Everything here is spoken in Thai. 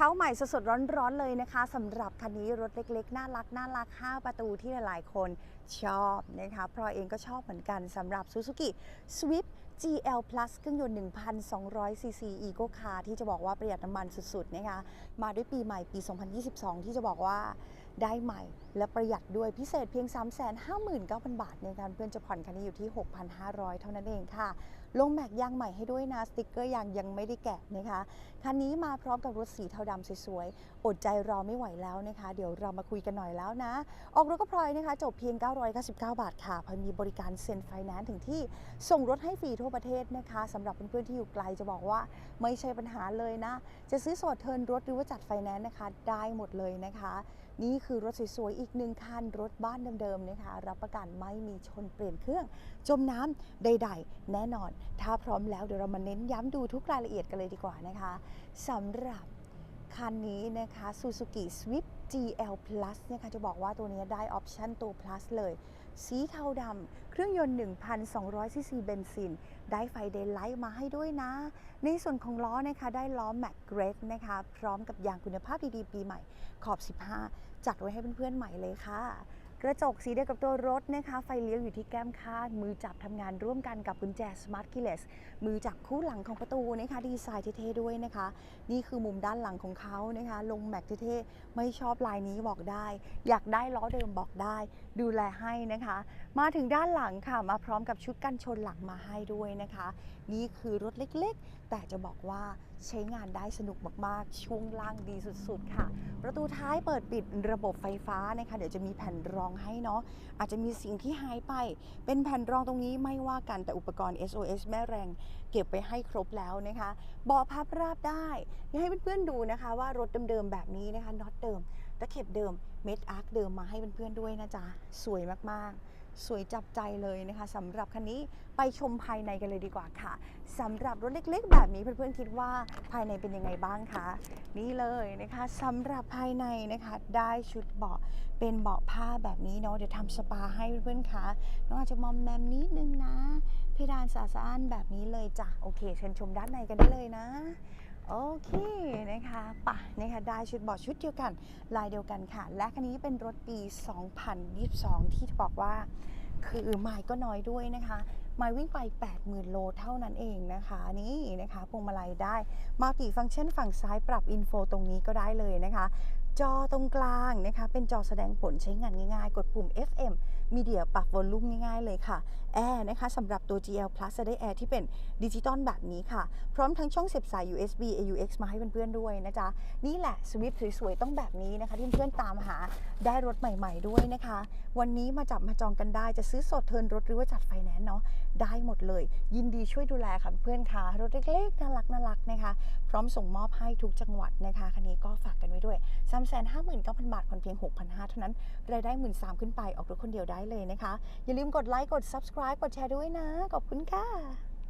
เขาใหม่สดๆร้อนๆเลยนะคะสำหรับคันนี้รถเล็กๆ น่ารักน่ารัก 5 ประตูที่หลายๆ คนชอบนะคะเพราะเองก็ชอบเหมือนกันสำหรับ Suzuki Swift GL Plus เครื่องยนต์ 1,200 cc Eco Car ที่จะบอกว่าประหยัดน้ำมันสุดๆนะคะมาด้วยปีใหม่ปี 2022 ที่จะบอกว่า ได้ใหม่และประหยัดด้วยพิเศษเพียง 359,000 บาท ในการเพื่อนจะผ่อนคันนี้อยู่ที่ 6,500 เท่านั้นเองค่ะ ลงแม็กยางใหม่ให้ด้วยนะ สติกเกอร์ยางยังไม่ได้แกะนะคะ คันนี้มาพร้อมกับรถสีเทาดำสวยๆ อดใจรอไม่ไหวแล้วนะคะ เดี๋ยวเรามาคุยกันหน่อยแล้วนะ ออกรถก็พลอยนะคะ จบเพียง 999 บาทค่ะพอมีบริการเซ็นไฟแนนซ์ถึงที่ส่งรถให้ฟรีทั่วประเทศนะคะสำหรับเพื่อนๆที่อยู่ไกลจะบอกว่าไม่ใช่ปัญหาเลยนะ จะซื้อสดเทินรถหรือว่าจัดไฟแนนซ์นะคะได้หมดเลยนะคะ นี่คือรถสวยๆ อีกหนึ่งคันรถบ้านเดิมๆนะคะรับประกันไม่มีชนเปลี่ยนเครื่อง จมน้ำใดๆ แน่นอน ถ้าพร้อมแล้วเดี๋ยวเรามาเน้นย้ำดูทุกรายละเอียดกันเลยดีกว่านะคะสำหรับ คันนี้นะคะ Suzuki Swift GL Plus นะคะจะบอกว่าตัวนี้ได้ออปชั่นตัว plus เลย สีเทาดำเครื่องยนต์ 1,200 ซีซีเบนซิน ได้ไฟเดย์ไลท์มาให้ด้วยนะ ในส่วนของล้อนะคะ ได้ล้อแม็กเกรดนะคะ พร้อมกับยางคุณภาพดี ๆ ปีใหม่ขอบ 15 จัดไว้ให้เพื่อนๆใหม่เลยค่ะ กระจกสีเดียวกับตัวรถนะคะ ไฟเลี้ยวอยู่ที่แก้มข้าง มือจับทำงานร่วมกันกับกุญแจ Smart Keyless มือจับคู่หลังของประตูนะคะ ดีไซน์เท่ๆด้วยนะคะ นี่คือมุมด้านหลังของเขานะคะ ลงแม็กเท่ๆ ไม่ชอบลายนี้บอกได้ อยากได้ล้อเดิมบอกได้ ดูแลให้นะคะ มาถึงด้านหลังค่ะ มาพร้อมกับชุดกันชนหลังมาให้ด้วยนะคะ นี่คือรถเล็กๆ แต่จะบอกว่า ใช้งานได้สนุกมากๆ ช่วงล่างดีสุดๆ ค่ะ ประตูท้ายเปิดปิดระบบไฟฟ้านะคะ เดี๋ยวจะมีแผ่นรองให้เนาะ อาจจะมีสิ่งที่หายไป เป็นแผ่นรองตรงนี้ไม่ว่ากัน แต่อุปกรณ์ SOS แม่แรง เก็บไปให้ครบแล้วนะคะ เบาะพับราบได้อยากให้เพื่อนๆดูนะคะว่ารถเดิมๆ แบบนี้นะคะน็อตเดิม ตะเข็บเดิม เม็ดอาร์คเดิมมาให้เพื่อนๆด้วยนะจ๊ะ สวยมากๆ สวยจับใจเลยนะคะสำหรับคันนี้ไปชมภายในกันเลยดีกว่าค่ะสำหรับรถเล็กๆ แบบนี้เพื่อนๆคิดว่าภายในเป็นยังไงบ้างคะนี่เลยนะคะสำหรับภายในนะคะได้ชุดเบาะเป็นเบาะผ้าแบบนี้เนาะเดี๋ยวทำสปาให้เพื่อนๆคะน้องอาจจะมอมแมมนิดนึงนะเพดานสาสะอานแบบนี้เลยจ้ะโอเคเชิญชมด้านในกันได้เลยนะ โอเคนะคะป่ะนะคะได้ชุดเบอดชุดเดียวกันลายเดียวกันค่ะ และคันนี้เป็นรถปี 2022 ที่บอกว่า คือไมล์ก็น้อยด้วยนะคะไมล์วิ่งไป 80,000 โลเท่านั้นเองนะคะนี่นะคะพวงมาลัยได้มัลติฟังก์ชันฝั่งซ้ายปรับอินโฟตรงนี้ก็ได้เลยนะคะ จอตรงกลางนะคะ เป็นจอแสดงผลใช้งานง่ายๆ กดปุ่ม FM มีเดียปรับวอลลุ่มง่ายๆเลยค่ะแอร์นะคะสำหรับตัว GL Plus จะได้แอร์ที่เป็นดิจิตอลแบบนี้ค่ะ พร้อมทั้งช่องเสียบสาย USB AUX มาให้เพื่อนๆด้วยนะจ๊ะ นี่แหละสวิฟสวยๆ ต้องแบบนี้นะคะ ที่เพื่อนๆตามหาได้รถใหม่ๆด้วยนะคะ วันนี้มาจับมาจองกันได้จะซื้อสดเทินรถหรือว่าจัดไฟแนนซ์เนาะได้หมดเลย ยินดีช่วยดูแลค่ะเพื่อนค่ะรถเล็กๆน่ารักน่ารักนะคะ พร้อมส่งมอบให้ทุกจังหวัดนะคะคันนี้ก็ฝากกันไว้ด้วย3 5 9 0 0 0 บาทผ่อนเพียง 6,500 เท่านั้น รายได้ 1 3 0 0 0ขึ้นไปออกรถคนเดียวได้เลยนะคะ อย่าลืมกดไลค์ กด subscribe กดแชร์ด้วยนะ ขอบคุณค่ะ